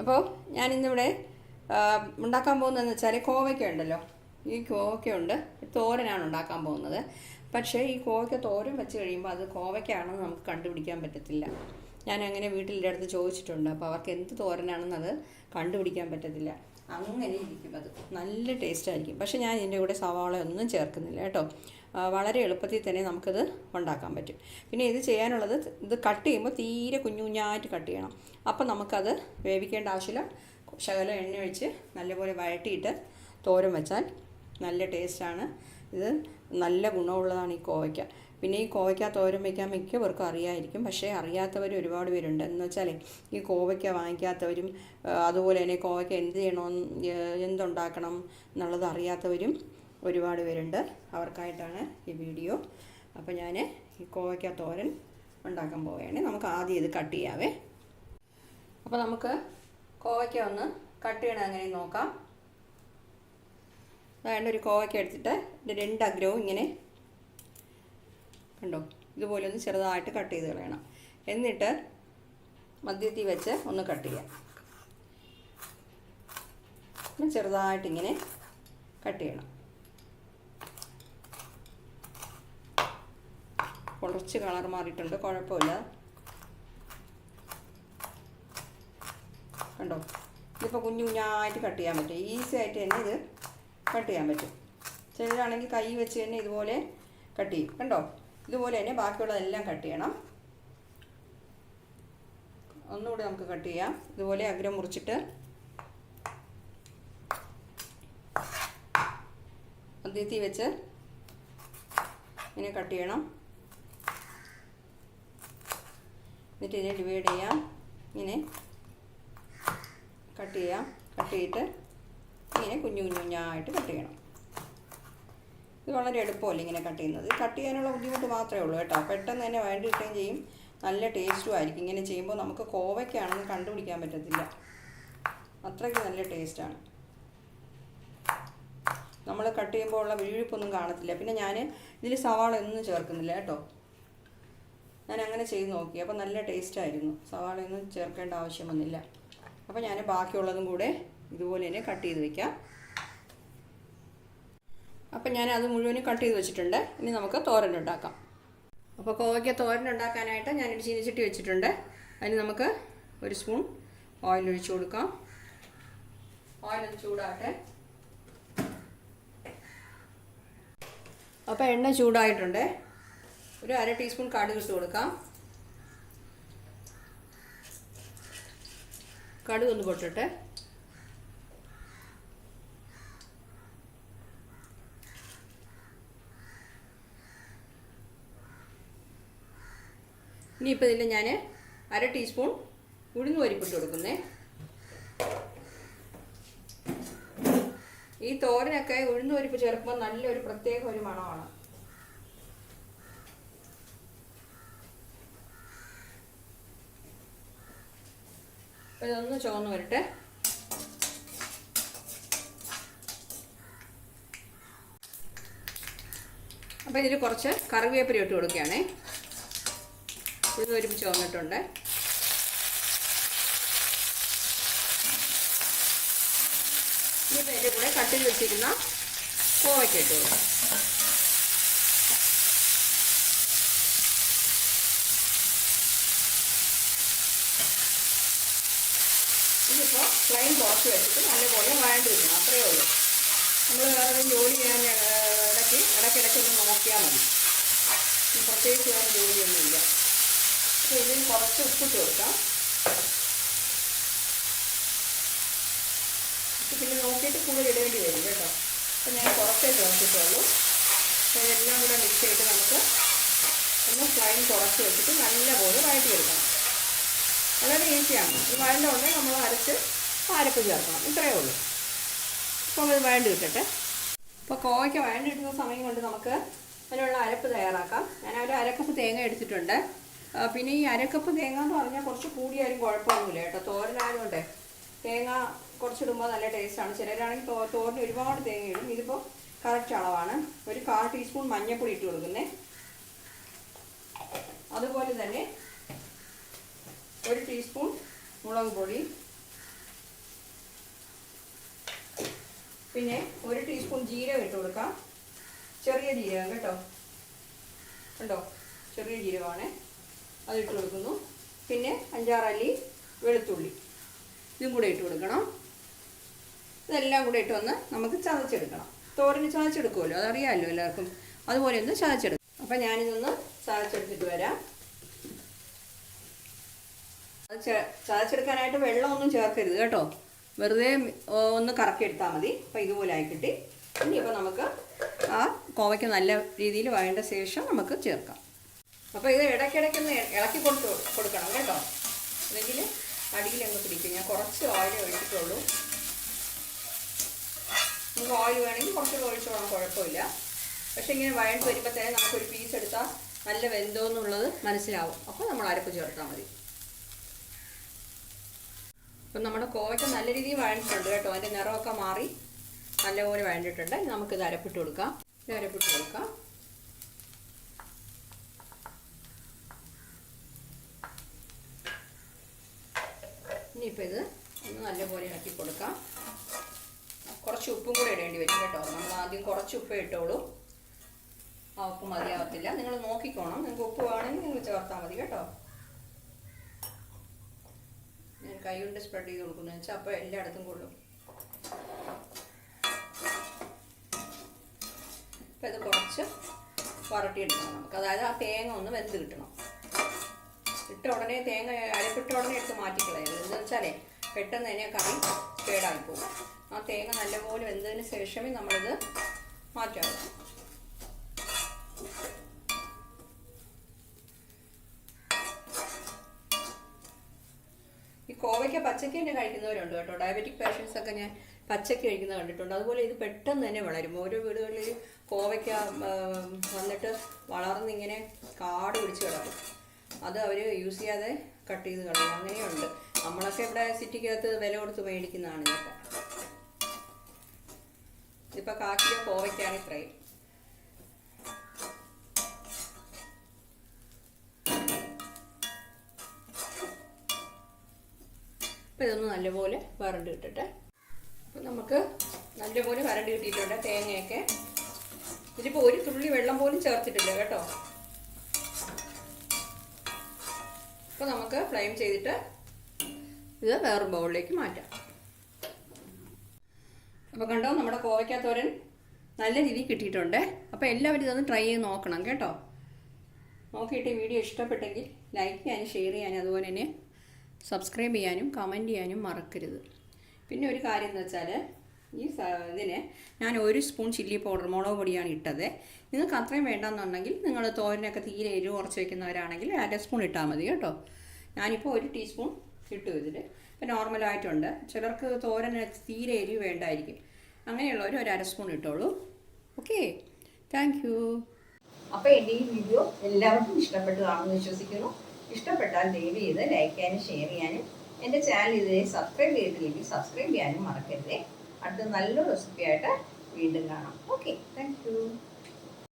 അപ്പോൾ ഞാനിന്നിവിടെ ഉണ്ടാക്കാൻ പോകുന്നതെന്ന് വെച്ചാൽ കോവയ്ക്ക ഉണ്ടല്ലോ. ഈ കോവയ്ക്കുണ്ട് തോരനാണ് ഉണ്ടാക്കാൻ പോകുന്നത്. പക്ഷേ ഈ കോവയ്ക്ക തോരൻ വെച്ച് കഴിയുമ്പോൾ അത് കോവയ്ക്കാണെന്ന് നമുക്ക് കണ്ടുപിടിക്കാൻ പറ്റത്തില്ല. ഞാൻ അങ്ങനെ വീട്ടിലെ അടുത്ത് ചോദിച്ചിട്ടുണ്ട്. അപ്പോൾ അവർക്ക് എന്ത് തോരനാണെന്ന് അത് കണ്ടുപിടിക്കാൻ പറ്റത്തില്ല. അങ്ങനെ ഇരിക്കും. അത് നല്ല ടേസ്റ്റ് ആയിരിക്കും. പക്ഷേ ഞാൻ ഇതിന്റെ കൂടെ സവാള ഒന്നും ചേർക്കുന്നില്ല കേട്ടോ. വളരെ എളുപ്പത്തിൽ തന്നെ നമുക്കത് ഉണ്ടാക്കാൻ പറ്റും. പിന്നെ ഇത് ചെയ്യാനുള്ളത് ഇത് കട്ട് ചെയ്യുമ്പോൾ തീരെ കുഞ്ഞു കുഞ്ഞായിട്ട് കട്ട് ചെയ്യണം. അപ്പം നമുക്കത് വേവിക്കേണ്ട ആവശ്യമില്ല. ശകലം എണ്ണ ഒഴിച്ച് നല്ലപോലെ വഴറ്റിയിട്ട് തോരം വെച്ചാൽ നല്ല ടേസ്റ്റാണ് ഇത് നല്ല ഗുണമുള്ളതാണ് ഈ കോവയ്ക്ക. പിന്നെ ഈ കോവയ്ക്ക തോരൻ വയ്ക്കാൻ മിക്കവർക്കും അറിയായിരിക്കും. പക്ഷേ അറിയാത്തവർ ഒരുപാട് പേരുണ്ട്. എന്ന് വെച്ചാൽ ഈ കോവയ്ക്ക വാങ്ങിക്കാത്തവരും അതുപോലെ തന്നെ കോവയ്ക്ക എന്ത് ചെയ്യണമെന്ന് ഏ, എന്തുണ്ടാക്കണം എന്നുള്ളത് അറിയാത്തവരും ഒരുപാട് പേരുണ്ട്. അവർക്കായിട്ടാണ് ഈ വീഡിയോ. അപ്പോൾ ഞാൻ ഈ കോവയ്ക്ക തോരൻ ഉണ്ടാക്കാൻ പോവുകയാണ്. നമുക്ക് ആദ്യം ഇത് കട്ട് ചെയ്യാവേ. അപ്പോൾ നമുക്ക് കോവയ്ക്ക ഒന്ന് കട്ട് ചെയ്യണം അങ്ങനെ നോക്കാം. അതായത് ഒരു കോവയ്ക്ക എടുത്തിട്ട് രണ്ട് അഗ്രവും ഇങ്ങനെ കണ്ടോ ഇതുപോലെ ഒന്ന് ചെറുതായിട്ട് കട്ട് ചെയ്ത് കളയണം. എന്നിട്ട് മദ്യത്തിൽ വെച്ച് ഒന്ന് കട്ട് ചെയ്യാം. പിന്നെ ചെറുതായിട്ട് ഇങ്ങനെ കട്ട് ചെയ്യണം. കുറച്ച് കളർ മാറിയിട്ടുണ്ട് കുഴപ്പമില്ല. കണ്ടോ? ഇതിപ്പോൾ കുഞ്ഞു കുഞ്ഞായിട്ട് കട്ട് ചെയ്യാൻ പറ്റും. ഈസി ആയിട്ട് തന്നെ ഇത് കട്ട് ചെയ്യാൻ പറ്റും. ചിലരാണെങ്കിൽ കൈ വെച്ച് തന്നെ ഇതുപോലെ കട്ട് ചെയ്യും. കണ്ടോ? ഇതുപോലെ തന്നെ ബാക്കിയുള്ളതെല്ലാം കട്ട് ചെയ്യണം. ഒന്നുകൂടി നമുക്ക് കട്ട് ചെയ്യാം. ഇതുപോലെ അഗ്രം മുറിച്ചിട്ട് മധ്യത്തിൽ വെച്ച് ഇങ്ങനെ കട്ട് ചെയ്യണം. എന്നിട്ട് ഇതിനെ ഡിവൈഡ് ചെയ്യാം. ഇങ്ങനെ കട്ട് ചെയ്യാം. കട്ട് ചെയ്തിട്ട് ഇങ്ങനെ കുഞ്ഞു കുഞ്ഞു കുഞ്ഞായിട്ട് കട്ട് ചെയ്യണം. ഇത് വളരെ എളുപ്പമല്ല ഇങ്ങനെ കട്ട് ചെയ്യുന്നത്? കട്ട് ചെയ്യാനുള്ള ബുദ്ധിമുട്ട് മാത്രമേ ഉള്ളൂ കേട്ടോ. പെട്ടെന്ന് തന്നെ വേണ്ടി കിട്ടുകയും ചെയ്യും. നല്ല ടേസ്റ്റും ആയിരിക്കും. ഇങ്ങനെ ചെയ്യുമ്പോൾ നമുക്ക് കോവയ്ക്കാണെന്ന് കണ്ടുപിടിക്കാൻ പറ്റത്തില്ല. അത്രയ്ക്ക് നല്ല ടേസ്റ്റാണ്. നമ്മൾ കട്ട് ചെയ്യുമ്പോൾ ഉള്ള വീഴിപ്പൊന്നും കാണത്തില്ല. പിന്നെ ഞാൻ ഇതിൽ സവാള ഒന്നും ചേർക്കുന്നില്ല കേട്ടോ. ഞാൻ അങ്ങനെ ചെയ്ത് നോക്കി. അപ്പോൾ നല്ല ടേസ്റ്റായിരുന്നു. സവാളയൊന്നും ചേർക്കേണ്ട ആവശ്യം വന്നില്ല. അപ്പോൾ ഞാൻ ബാക്കിയുള്ളതും കൂടെ ഇതുപോലെ തന്നെ കട്ട് ചെയ്ത് വെക്കാം. അപ്പം ഞാൻ അത് മുഴുവനും കട്ട് ചെയ്ത് വെച്ചിട്ടുണ്ട്. ഇനി നമുക്ക് തോരൻ ഉണ്ടാക്കാം. അപ്പോൾ കോവയ്ക്ക തോരൻ ഉണ്ടാക്കാനായിട്ട് ഞാനൊരു ചീനിച്ചട്ടി വെച്ചിട്ടുണ്ട്. അതിന് നമുക്ക് ഒരു സ്പൂൺ ഓയിൽ ഒഴിച്ചു കൊടുക്കാം. ഓയിൽ ഒന്ന് ചൂടാകട്ടെ. അപ്പോൾ എണ്ണ ചൂടായിട്ടുണ്ട്. ഒരു അര ടീസ്പൂൺ കടുക് ഇട്ട് കൊടുക്കാം. കടുക് ഒന്ന് പൊട്ടിട്ട്. ഇനിയിപ്പോൾ ഇതിൽ ഞാൻ അര ടീസ്പൂൺ ഉഴുന്ന് പരിപ്പിട്ട് കൊടുക്കുന്നേ. ഈ തോരനൊക്കെ ഉഴുന്ന് പരിപ്പ് ചേർക്കുമ്പോൾ നല്ലൊരു പ്രത്യേക ഒരു മണമാണ്. ഇതൊന്ന് ചുവന്ന് വരട്ടെ. അപ്പോൾ ഇതിൽ കുറച്ച് കറിവേപ്പില ഇട്ട് കൊടുക്കുകയാണേ. ഇത് ഒരുമിച്ച് വന്നിട്ടുണ്ട്. ഈ ഇതിന്റെ കൂടെ കട്ടിൽ വെച്ചിരുന്ന കോവയ്ക്ക് ഇട്ട് കൊടുക്കാം. ഇതിപ്പോൾ ഫ്ലെയിം കുറച്ച് വെച്ചിട്ട് നല്ലപോലെ വഴണ്ട് വരുന്നു അത്രയേ ഉള്ളൂ. നമ്മൾ വേറെ ജോലി ചെയ്യാൻ ഇടയ്ക്ക് ഇടയ്ക്കിടയ്ക്ക് ഒന്ന് നോക്കിയാൽ മതി. പ്രത്യേകിച്ച് വേറെ ജോലിയൊന്നുമില്ല. ഇതിന് കുറച്ച് ഉപ്പ് ചേർക്കാം പിന്നെ നോക്കിയിട്ട് കൂടുതൽ ഇടേണ്ടി വരും കേട്ടോ. അപ്പം ഞാൻ കുറച്ചേ ചേർത്തിട്ടുള്ളൂ ഇതെല്ലാം കൂടെ മിക്സ് ചെയ്തിട്ട് നമുക്ക് ഒന്ന് ഫ്ലൈം കുറച്ച് വെച്ചിട്ട് നല്ലപോലെ വഴറ്റിയെടുക്കണം. വളരെ ഈസിയാണ്. ഇത് വഴണ്ടുണ്ടെങ്കിൽ നമ്മൾ അരച്ച് പാരപ്പ് ചേർക്കണം. ഇത്രയേ ഉള്ളൂ. അപ്പോൾ അത് വഴണ്ട് കിട്ടട്ടെ അപ്പോൾ കോവയ്ക്ക് വഴണ്ട് കിട്ടുന്ന സമയം കൊണ്ട് നമുക്ക് അതിനുള്ള അരപ്പ് തയ്യാറാക്കാം. ഞാൻ അരക്കപ്പ് തേങ്ങ എടുത്തിട്ടുണ്ട്. പിന്നെ ഈ അരക്കപ്പ് തേങ്ങ എന്ന് പറഞ്ഞാൽ കുറച്ച് കൂടിയാലും കുഴപ്പമൊന്നുമില്ല കേട്ടോ. തോരനായതുകൊണ്ടേ. തേങ്ങ കുറച്ചിടുമ്പോൾ നല്ല ടേസ്റ്റാണ്. ചിലരാണെങ്കിൽ തോ തോരന് ഒരുപാട് തേങ്ങ ഇടും ഇതിപ്പോൾ കറക്റ്റ് അളവാണ്. ഒരു കാൽ ടീസ്പൂൺ മഞ്ഞൾപ്പൊടി ഇട്ട് കൊടുക്കുന്നേ. അതുപോലെ തന്നെ ഒരു ടീസ്പൂൺ മുളക് പൊടി. പിന്നെ ഒരു ടീസ്പൂൺ ജീരകം ഇട്ട് കൊടുക്കാം. ചെറിയ ജീരകം കേട്ടോ. ഉണ്ടോ ചെറിയ ജീരകമാണേ. അത് ഇട്ട് കൊടുക്കുന്നു. പിന്നെ അഞ്ചാറല്ലി വെളുത്തുള്ളി. ഇതും കൂടെ ഇട്ട് കൊടുക്കണം. ഇതെല്ലാം കൂടെ ഇട്ട് വന്ന് നമുക്ക് ചതച്ചെടുക്കണം. തോരന് ചതച്ചെടുക്കുമല്ലോ? അതറിയാമല്ലോ എല്ലാവർക്കും. അതുപോലെ ഒന്ന് ചതച്ചെടുക്കും അപ്പം ഞാനിതൊന്ന് ചതച്ചെടുത്തിട്ട് വരാം. അത് ചതച്ചെടുക്കാനായിട്ട് വെള്ളമൊന്നും ചേർക്കരുത് കേട്ടോ. വെറുതെ ഒന്ന് കറക്കി എടുത്താൽ മതി. അപ്പം ഇതുപോലെ ആയിക്കിട്ടി. കിട്ടി ഇനിയിപ്പോൾ നമുക്ക് ആ കോവയ്ക്ക് നല്ല രീതിയിൽ വഴേണ്ട ശേഷം നമുക്ക് ചേർക്കാം. അപ്പോൾ ഇത് ഇടയ്ക്കിടയ്ക്കൊന്ന് ഇളക്കി കൊടുത്ത് കൊടുക്കണം കേട്ടോ. അല്ലെങ്കിൽ അടിയിൽ അങ്ങ് പിടിക്കും. ഞാൻ കുറച്ച് ഓയിൽ ഒഴിച്ചിട്ടുള്ളൂ. നമുക്ക് ഓയിൽ വേണമെങ്കിൽ കുറച്ചുകൂടെ ഒഴിച്ചോളാം കുഴപ്പമില്ല. പക്ഷേ ഇങ്ങനെ വഴണ്ട് വരുമ്പോൾ തന്നെ നമുക്കൊരു പീസ് എടുത്താൽ നല്ല വെന്തോ എന്നുള്ളത് മനസ്സിലാവും. അപ്പോൾ നമ്മൾ അരപ്പ് ചേർത്താൽ മതി. അപ്പം നമ്മുടെ കോവയ്ക്ക നല്ല രീതിയിൽ വഴണ്ടിട്ടുണ്ട് കേട്ടോ. അതിന്റെ നിറമൊക്കെ മാറി നല്ലപോലെ വഴണ്ടിട്ടുണ്ട്. നമുക്കിത് അരപ്പിട്ട് കൊടുക്കാം. ഇത് അരപ്പിട്ട് കൊടുക്കാം. ഇനിയിപ്പോൾ ഇത് ഒന്ന് നല്ലപോലെ ഇളക്കി കൊടുക്കാം. കുറച്ച് ഉപ്പും കൂടെ ഇടേണ്ടി വരും കേട്ടോ. നമ്മൾ ആദ്യം കുറച്ച് ഉപ്പ് ഇട്ടോളൂ. ആ ഉപ്പ് മതിയാവത്തില്ല. നിങ്ങൾ നോക്കിക്കോണം. നിങ്ങൾക്ക് ഉപ്പ് വേണമെങ്കിൽ നിങ്ങൾ ചേർത്താൽ മതി കേട്ടോ. ഞാൻ കൈ കൊണ്ട് സ്പ്രെഡ് ചെയ്ത് കൊടുക്കുന്നു. വെച്ചാൽ അപ്പോൾ എല്ലായിടത്തും കൊള്ളും. അപ്പം ഇത് കുറച്ച് വരട്ടിയെടുക്കണം നമുക്ക്. അതായത് ആ തേങ്ങ ഒന്ന് വെന്ത് കിട്ടണം. ഇട്ട ഉടനെ തേങ്ങ അരപ്പിട്ട ഉടനെ എടുത്ത് മാറ്റിക്കളയരുത്. വെച്ചാലേ പെട്ടെന്ന് തന്നെ കറി കേടായി പോകും. ആ തേങ്ങ നല്ലപോലെ വെന്തതിന് ശേഷമേ നമ്മളിത് മാറ്റാവൂ. ഈ കോവയ്ക്ക പച്ചയ്ക്ക് തന്നെ കഴിക്കുന്നവരുണ്ട് കേട്ടോ. ഡയബറ്റിക് പേഷ്യൻസ് ഒക്കെ ഞാൻ പച്ചയ്ക്ക് കഴിക്കുന്നത് കണ്ടിട്ടുണ്ട്. അതുപോലെ ഇത് പെട്ടെന്ന് തന്നെ വളരും. ഓരോ വീടുകളിൽ കോവയ്ക്ക വന്നിട്ട് വളർന്നിങ്ങനെ കാട് പിടിച്ച് കിടക്കും. അത് അവർ യൂസ് ചെയ്യാതെ കട്ട് ചെയ്ത് കളയും. അങ്ങനെയുണ്ട്. നമ്മളൊക്കെ ഇവിടെ സിറ്റിക്കകത്ത് വില കൊടുത്ത് മേടിക്കുന്നതാണ് ഇതൊക്കെ ഇതിപ്പോൾ കാക്കിലോ കോവയ്ക്കാണ് ഇത്രയും. അപ്പോൾ ഇതൊന്ന് നല്ലപോലെ വരണ്ട് കിട്ടട്ടെ അപ്പോൾ നമുക്ക് നല്ലപോലെ വരണ്ട് കിട്ടിയിട്ടുണ്ട് തേങ്ങയൊക്കെ. ഇതിപ്പോൾ ഒരു തുള്ളി വെള്ളം പോലും ചേർത്തിട്ടില്ല കേട്ടോ. അപ്പോൾ നമുക്ക് ഫ്ലെയിം ചെയ്തിട്ട് ഇത് വേറെ ബൗളിലേക്ക് മാറ്റാം. അപ്പോൾ കണ്ടോ നമ്മുടെ കോവയ്ക്കാത്തോരൻ നല്ല രീതിയിൽ കിട്ടിയിട്ടുണ്ട്. അപ്പോൾ എല്ലാവരും ഇതൊന്ന് ട്രൈ ചെയ്ത് നോക്കണം കേട്ടോ. നോക്കിയിട്ട് വീഡിയോ ഇഷ്ടപ്പെട്ടെങ്കിൽ ലൈക്ക് ചെയ്യാനും ഷെയർ ചെയ്യാനും അതുപോലെ തന്നെ സബ്സ്ക്രൈബ് ചെയ്യാനും കമന്റ് ചെയ്യാനും മറക്കരുത്. പിന്നെ ഒരു കാര്യം എന്ന് വെച്ചാൽ ഈ ഇതിന് ഞാൻ ഒരു സ്പൂൺ ചില്ലി പൗഡർ മുളക് പൊടിയാണ് ഇട്ടത്. നിങ്ങൾക്ക് അത്രയും വേണ്ടെന്നുണ്ടെങ്കിൽ നിങ്ങൾ തോരനൊക്കെ തീരെ എരിവ് കുറച്ച് വയ്ക്കുന്നവരാണെങ്കിൽ അര സ്പൂൺ ഇട്ടാൽ മതി കേട്ടോ. ഞാനിപ്പോൾ ഒരു ടീസ്പൂൺ ഇട്ടു ഇതിൽ ഇപ്പം നോർമലായിട്ടുണ്ട് ചിലർക്ക് തോരൻ തീരെ എരിവ് വേണ്ടായിരിക്കും. അങ്ങനെയുള്ളവർ ഒരു അര സ്പൂൺ ഇട്ടോളൂ. ഓക്കെ താങ്ക് യു അപ്പോൾ എന്റെ ഈ വീഡിയോ എല്ലാവർക്കും ഇഷ്ടപ്പെട്ടു കാണുമെന്ന് വിശ്വസിക്കുന്നു. ഇഷ്ടപ്പെട്ടാൽ ദയവ് ചെയ്ത് ലൈക്ക് ചെയ്യാനും ഷെയർ ചെയ്യാനും എന്റെ ചാനൽ ഇതിനെ സബ്സ്ക്രൈബ് ചെയ്തിട്ടില്ലെങ്കിൽ സബ്സ്ക്രൈബ് ചെയ്യാനും മറക്കരുതേ. അടുത്ത നല്ലൊരു റെസിപ്പി ആയിട്ട് വീണ്ടും കാണാം. Okay thank you